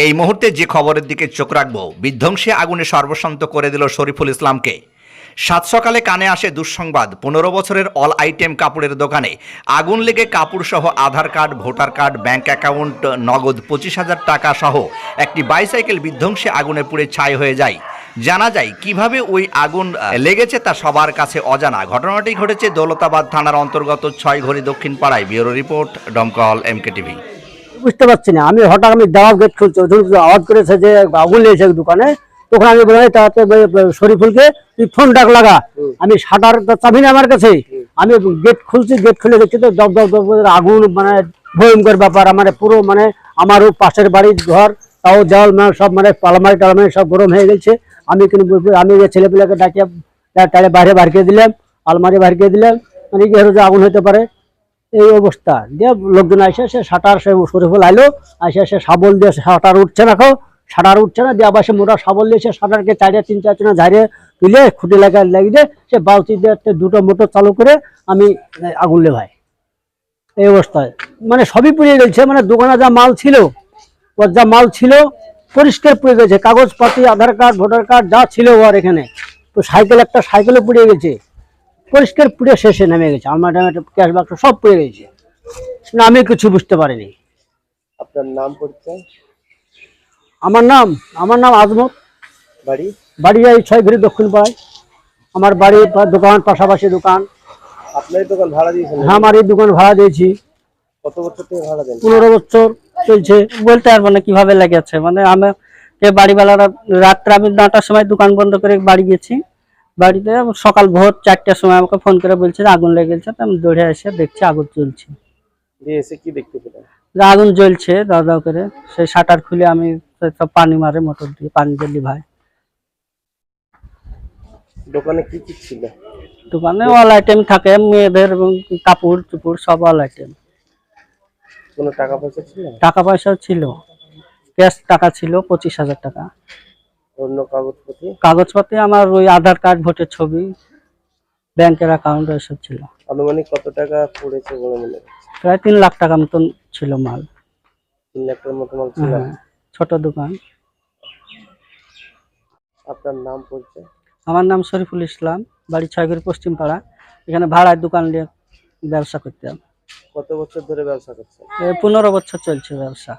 এই মুহূর্তে যে খবরের দিকে চোখ রাখব, বিধ্বংসী আগুনে সর্বশান্ত করে দিল শরীফুল ইসলামকে। সাত সকালে কানে আসে দুঃসংবাদ, পনেরো বছরের অল আইটেম কাপড়ের দোকানে আগুন লেগে কাপড় সহ Aadhaar card, voter card, bank account, নগদ পঁচিশ হাজার টাকা সহ একটি বাইসাইকেল বিধ্বংসী আগুনে পুড়ে ছাই হয়ে যায়। জানা যায় কীভাবে ওই আগুন লেগেছে তা সবার কাছে অজানা। ঘটনাটি ঘটেছে দৌলতাবাদ থানার অন্তর্গত ছয় ঘড়ি দক্ষিণ পাড়ায় bureau report Domkal MK TV বুঝতে পারছি না। আমি হঠাৎ আমি দেওয়াল গেট খুলছি আওয়াজ করেছে যে আগুন লেগেছে দোকানে। তখন আমি বলি তাতে শরীফুলকে তুই ফোন ডাক লাগা। আমি শাটার চাবি না আমার কাছে। আমি গেট খুলছি গেট খুলে দেখছি তো দপ দপ দপ আগুন মানে ভয়ঙ্কর ব্যাপার। আমার পুরো মানে আমারও পাশের বাড়ির ঘর তাও জল মানে সব মানে পালামারি টালামারি সব গরম হয়ে গেছে। আমি কিন্তু আমি যে ছেলেপিলাকে ডাকিয়ে তাহলে বাইরে বার করে দিলাম আলমারি বার করে দিলাম। মানে কি হলো যে আগুন হতে পারে? এই অবস্থা। দিয়ে লোকজন আসে সে সাঁটার সে শরীফুল আইলো আসে সে সাবল দিয়ে সাঁটার উঠছে না খাও সাঁটার উঠছে না, দিয়ে আবার সে মোটা শাবল দিয়ে সে সাঁটারকে চারিয়ে তিন চার জনে ঝাড়িয়ে তুলে খুঁটি লাগা লাগিয়ে সে বালতি দিয়ে দুটো মোটর চালু করে আমি আগুন লেভাই। এই অবস্থায় মানে সবই পুড়িয়ে গেছে মানে দোকানে যা মাল ছিল, ওর যা মাল ছিল, পরিষ্কার পুড়ে গেছে। কাগজপাতি, আধার কার্ড, ভোটার কার্ড যা ছিল ওর এখানে। তো সাইকেল, একটা সাইকেলও পুড়িয়ে গেছে। পরিষ্কার পুড়ে শেষে নেমে গেছে। আমার ক্যাশ বাক্স সব পুড়ে গেছে। না আমি কিছু বুঝতে পারিনি। আপনার নাম পরিচয়? আমার নাম আমার নাম আজমত। বাড়ি? বাড়ি যাই ছয় ঘুরে দক্ষিণ পাড়ায়। আমার বাড়ি দোকান পাশাপাশি দোকান। আপনার দোকান ভাড়া দিয়েছেন হ্যাঁ আমার এই দোকান ভাড়া দিয়েছি। কত বছর থেকে ভাড়া দেন? পনেরো বছর চলছে। বলতে পারব না কীভাবে লেগেছে মানে আমি বাড়িওয়ালারা রাত্রে আমি নটার সময় দোকান বন্ধ করে বাড়ি গেছি। বাড়িতে সকাল ভোর চারটার সময় আমাকে ফোন করে বলছে আগুন লেগে গেছে আমি দৌড়ে এসে দেখছি আগুন এসে কি দেখতে পেলেন যে আগুন জ্বলছে দাও দাও করে সেই শাটার খুলে আমি সব পানি মারে মোটর দিয়ে পানি দিলি ভাই দোকানে কি কি ছিল? দোকানে অল আইটেম থাকে মেয়েদের এবং কাপড় চুপড় সব অল আইটেম কোনো টাকা পয়সা ছিল? টাকা পয়সাও ছিল। ক্যাশ টাকা ছিল পঁচিশ হাজার টাকা। অন্য কাগজপত্র? কাগজপত্রে আমার ওই আধার কার্ড ভোটের ছবি ব্যাংকের অ্যাকাউন্ট এসব ছিল। আনুমানিক কত টাকা পড়েছে বলে মনে প্রায় তিন লাখ টাকা মতন ছিল মাল। তিন লাখ টাকার মতো মাল ছিল? হ্যাঁ ছোট দোকান। আপনার নাম পরিচয় আমার নাম শরীফুল ইসলাম বাড়ি ছয়গড়ি পশ্চিম পাড়া। এখানে ভাড়ায় দোকান নিয়ে ব্যবসা করতাম। কত বছর ধরে ব্যবসা করছেন? পনেরো বছর চলছে ব্যবসা।